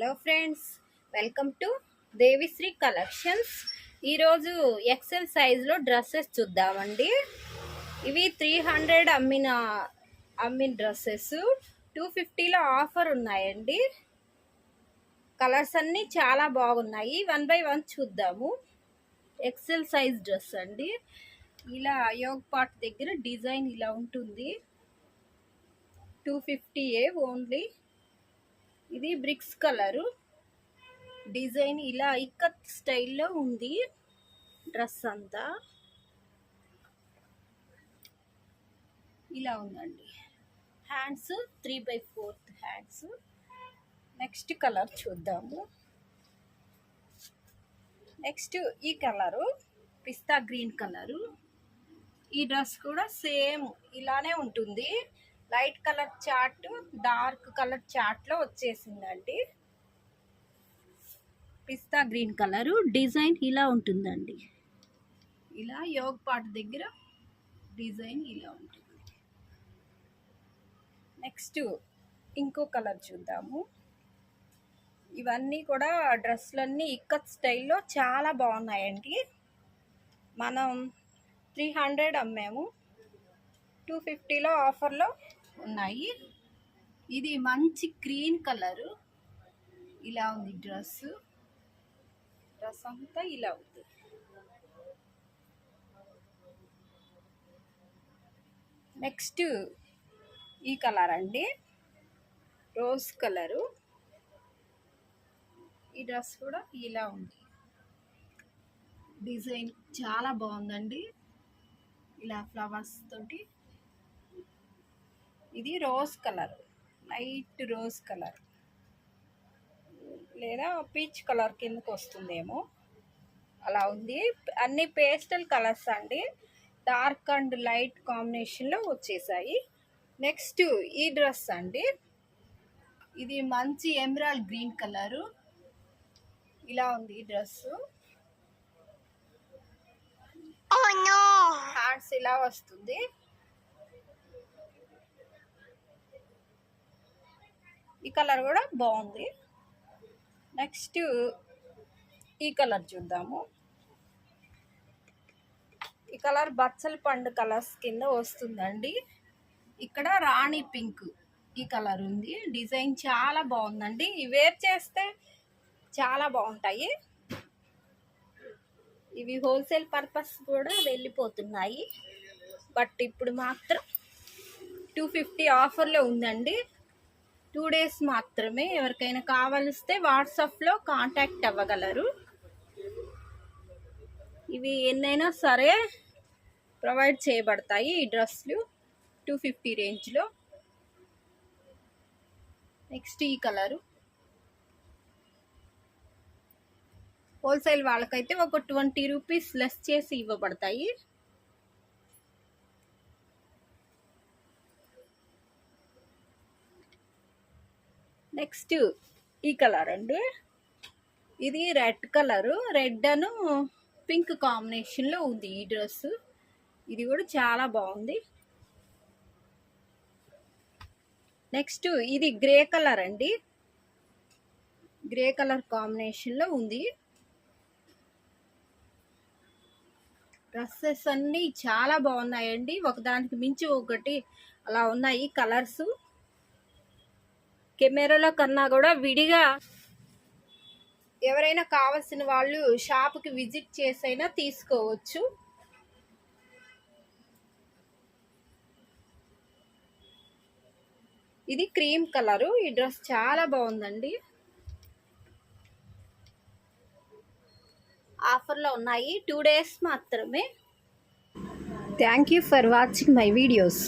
Hello friends welcome to Devisri collections. ఈరోజు XL సైజులో dresses చూద్దామండి. ఇవి త్రీ హండ్రెడ్ అమ్మిన అమ్మిన డ్రెస్సెస్. టూ ఫిఫ్టీలో ఆఫర్ ఉన్నాయండి. కలర్స్ అన్నీ చాలా బాగున్నాయి. వన్ బై వన్ చూద్దాము. ఎక్సెల్ సైజ్ డ్రెస్ అండి. ఇలా యోగ్ పార్ట్ దగ్గర డిజైన్ ఇలా ఉంటుంది. టూ ఫిఫ్టీ ఏ ఓన్లీ. ఇది బ్రిక్స్ కలరు. డిజైన్ ఇలా ఇక్కత్ స్టైల్లో ఉంది డ్రెస్ అంతా. ఇలా ఉందండి. Hands three by fourth hands. Next colour చూద్దాము. నెక్స్ట్ ఈ కలరు పిస్తా గ్రీన్ కలరు. ఈ డ్రెస్ కూడా సేమ్ ఇలానే ఉంటుంది. Light colour chart dark colour చార్ట్లో వచ్చేసిందండి. పిస్తా గ్రీన్ కలరు డిజైన్ ఇలా ఉంటుందండి. ఇలా యోగ్ పాట్ దగ్గర డిజైన్ ఇలా ఉంటుంది నెక్స్ట్ ఇంకో కలర్ చూద్దాము. ఇవన్నీ కూడా డ్రెస్సులన్నీ ఇక్కత్ స్టైల్లో చాలా బాగున్నాయండి. మనం త్రీ హండ్రెడ్ అమ్మాము. టూ ఫిఫ్టీలో ఆఫర్లో ఉన్నాయి. ఇది మంచి గ్రీన్ కలరు. ఇలా ఉంది డ్రెస్ డ్రెస్ అంతా ఇలా ఉంది. నెక్స్ట్ ఈ కలర్ అండి. Rose colour. ఈ డ్రెస్ కూడా ఇలా ఉంది. డిజైన్ చాలా బాగుందండి. ఇలా ఫ్లవర్స్ తోటి ఇది rose colour. Light rose colour. లేదా పీచ్ కలర్ కిందకు వస్తుందేమో. అలా ఉంది. అన్ని పేస్టల్ కలర్స్ అండి. డార్క్ అండ్ లైట్ కాంబినేషన్లో వచ్చేసాయి. నెక్స్ట్ ఈ డ్రెస్ అండి. ఇది మంచి ఎమరాల్డ్ గ్రీన్ కలరు. ఇలా ఉంది ఈ డ్రెస్సు. హ్యాండ్స్ ఇలా వస్తుంది. ఈ కలర్ కూడా బాగుంది. నెక్స్ట్ ఈ కలర్ చూద్దాము. ఈ కలర్ బచ్చల పండు కలర్స్ కింద వస్తుందండి. ఇక్కడ రాణి పింక్ ఈ కలర్ ఉంది. డిజైన్ చాలా బాగుందండి. వేర్ చేస్తే చాలా బాగుంటాయి. ఇవి హోల్సేల్ పర్పస్ కూడా వెళ్ళిపోతున్నాయి. బట్ ఇప్పుడు మాత్రం టూ ఫిఫ్టీ ఆఫర్లో ఉందండి. టూ డేస్ మాత్రమే ఎవరికైనా కావలిస్తే వాట్సాప్లో కాంటాక్ట్ అవ్వగలరు. ఇవి ఎన్నైనా సరే ప్రొవైడ్ చేయబడతాయి ఈ డ్రెస్లు టూ ఫిఫ్టీ రేంజ్లో. నెక్స్ట్ ఈ కలరు. హోల్సేల్ వాళ్ళకైతే ఒక ట్వంటీ రూపీస్ లెస్ చేసి ఇవ్వబడతాయి. నెక్స్ట్ ఈ కలర్ అండి. ఇది red colour. Red and pink కాంబినేషన్లో ఉంది ఈ డ్రెస్. ఇది కూడా చాలా బాగుంది. నెక్స్ట్ ఇది గ్రే కలర్ అండి. గ్రే కలర్ కాంబినేషన్లో ఉంది. డ్రెస్సెస్ అన్నీ చాలా బాగున్నాయండి. ఒకదానికి మించి ఒకటి అలా ఉన్నాయి కలర్స్. కెమెరాలో కన్నా కూడా విడిగా ఎవరైనా కావాల్సిన వాళ్ళు షాప్కి విజిట్ చేసైనా తీసుకోవచ్చు. ఇది క్రీమ్ కలరు. ఈ డ్రెస్ చాలా బాగుందండి. ఆఫర్లో ఉన్నాయి. టూ డేస్ మాత్రమే. Thank you for watching my videos